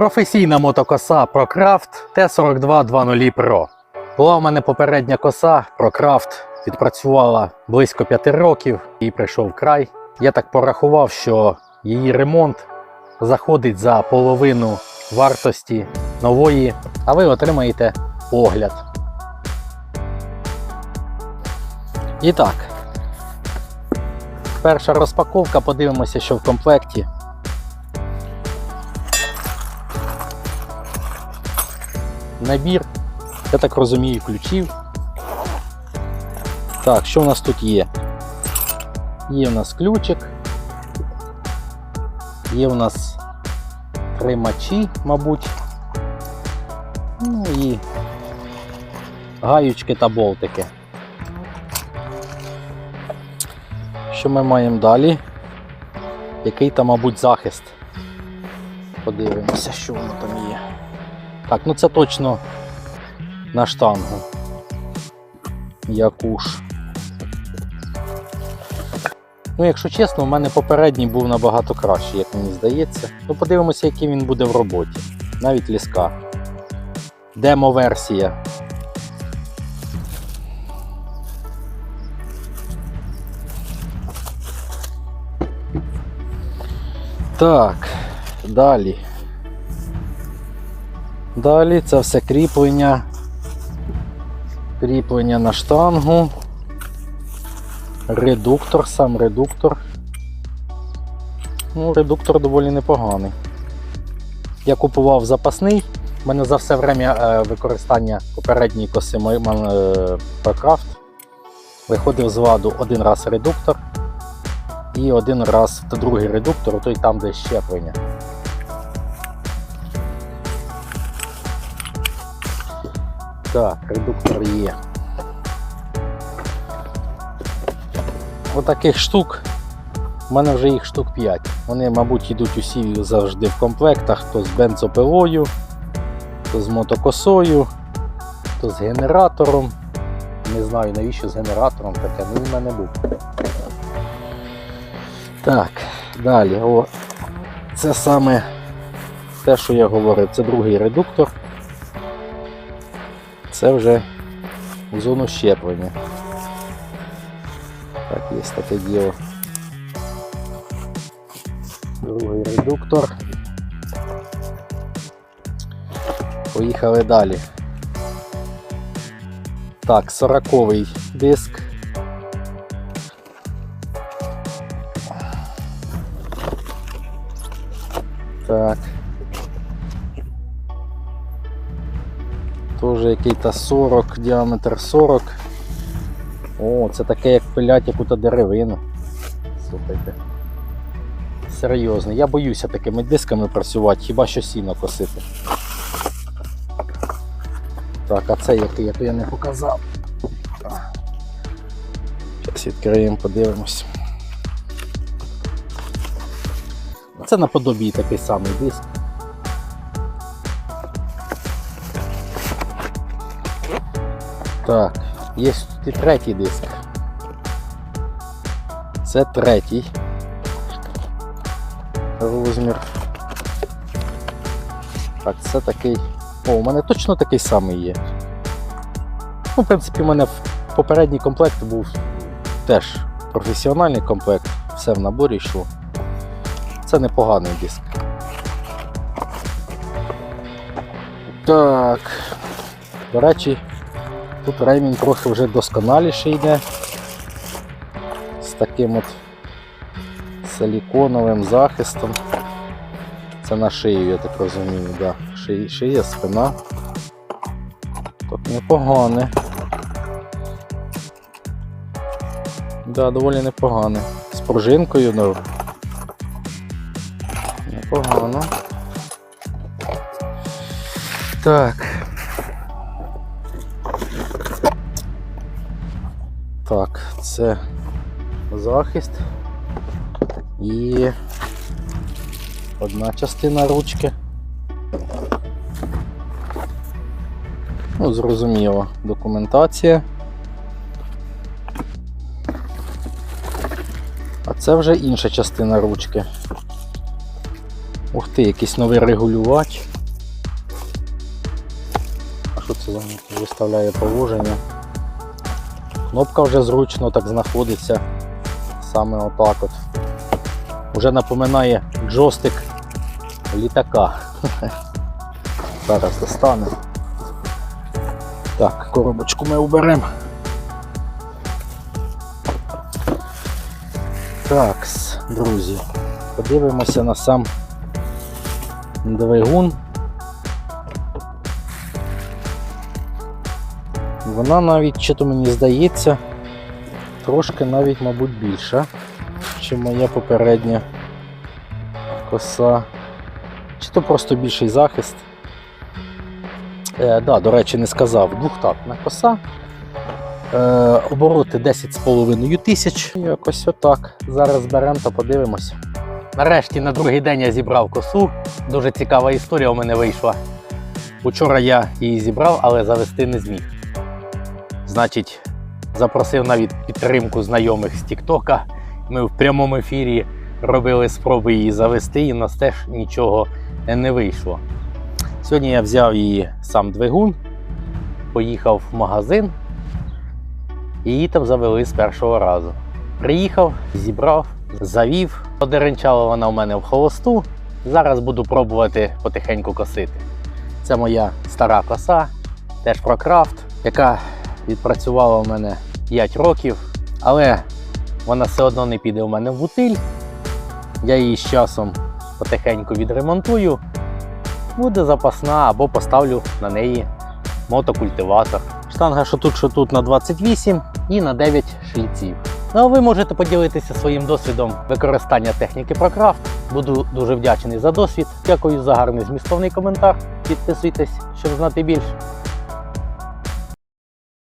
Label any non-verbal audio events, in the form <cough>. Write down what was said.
Професійна мотокоса ProCraft T4220 Pro. Була в мене попередня коса ProCraft, відпрацювала близько 5 років і прийшов край. Я так порахував, що її ремонт заходить за половину вартості нової, а ви отримаєте огляд. І так, перша розпаковка, подивимося, що в комплекті. Набір, я так розумію, ключів. Так, що у нас тут є? Є у нас ключик. Є у нас тримачі, мабуть. Ну і гаючки та болтики. Що ми маємо далі? Який там, мабуть, захист? Подивимося, що воно там є. Так, ну це точно на штангу. Якуш. Ну, якщо чесно, у мене попередній був набагато кращий, як мені здається. Ну, подивимося, який він буде в роботі. Навіть ліска. Демо-версія. Так, далі. Далі це все кріплення. Кріплення на штангу. Редуктор, сам редуктор. Ну, редуктор доволі непоганий. Я купував запасний. У мене за все время е, використання попередньої коси е, виходив з ладу один раз редуктор і один раз другий редуктор, той там, де щеплення. Так, редуктор є. Отаких штук. У мене вже їх штук 5. Вони, мабуть, йдуть усі завжди в комплектах, то з бензопилою, то з мотокосою, то з генератором. Не знаю навіщо з генератором таке, ну в мене був. Так, далі. О, це саме те, що я говорив, це другий редуктор. Це вже в зону щеплення. Так, є таке діло. Другий редуктор. Поїхали далі. Так, 40-й диск. Так. Тоже який-то 40, діаметр 40. О, це таке як пилять яку-то деревину. Слухайте. Серйозно, я боюся такими дисками працювати, хіба що сіно косити. Так, а це який, я то я не показав. Зараз відкриємо, подивимось. Це наподобі такий самий диск. Так, є тут і третій диск. Це третій розмір. Так, це такий. О, у мене точно такий самий є. Ну, в принципі, у мене попередній комплект був теж професіональний комплект, все в наборі йшло. Це непоганий диск. Так. До речі, тут ремінь трохи вже досконаліше йде. З таким от силіконовим захистом. Це на шию, я так розумію, да. Шия, шия, спина. Так непогане. Да, доволі непогане. З пружинкою, ну. Непогано. Так. Так, це захист і одна частина ручки. Ну, зрозуміло, документація. А це вже інша частина ручки. Ух ти, якийсь новий регулювач. А що це за виставляє положення? Кнопка вже зручно так знаходиться. Саме отак от. Уже напоминає джойстик літака. <laughs> Зараз достане. Так, коробочку ми уберемо. Так, друзі, подивимося на сам двигун. Вона навіть, що то мені здається, трошки навіть, мабуть, більша, ніж моя попередня коса. Чи то просто більший захист. Е, да, до речі, не сказав. Двохтактна коса. Е, обороти 10,5 тисяч. Якось отак. Зараз беремо та подивимося. Нарешті на другий день я зібрав косу. Дуже цікава історія у мене вийшла. Учора я її зібрав, але завести не зміг. Значить, запросив навіть підтримку знайомих з Тіктока. Ми в прямому ефірі робили спроби її завести, і в нас теж нічого не вийшло. Сьогодні я взяв її сам двигун, поїхав в магазин і її там завели з першого разу. Приїхав, зібрав, завів. Одеренчала вона у мене в холосту. Зараз буду пробувати потихеньку косити. Це моя стара коса, теж ProCraft, яка відпрацювала у мене 5 років, але вона все одно не піде у мене в бутиль. Я її з часом потихеньку відремонтую. Буде запасна або поставлю на неї мотокультиватор. Штанга, що тут, що тут на 28 і на 9 шліців. Ну а ви можете поділитися своїм досвідом використання техніки ProCraft. Буду дуже вдячний за досвід. Дякую за гарний змістовний коментар. Підписуйтесь, щоб знати більше.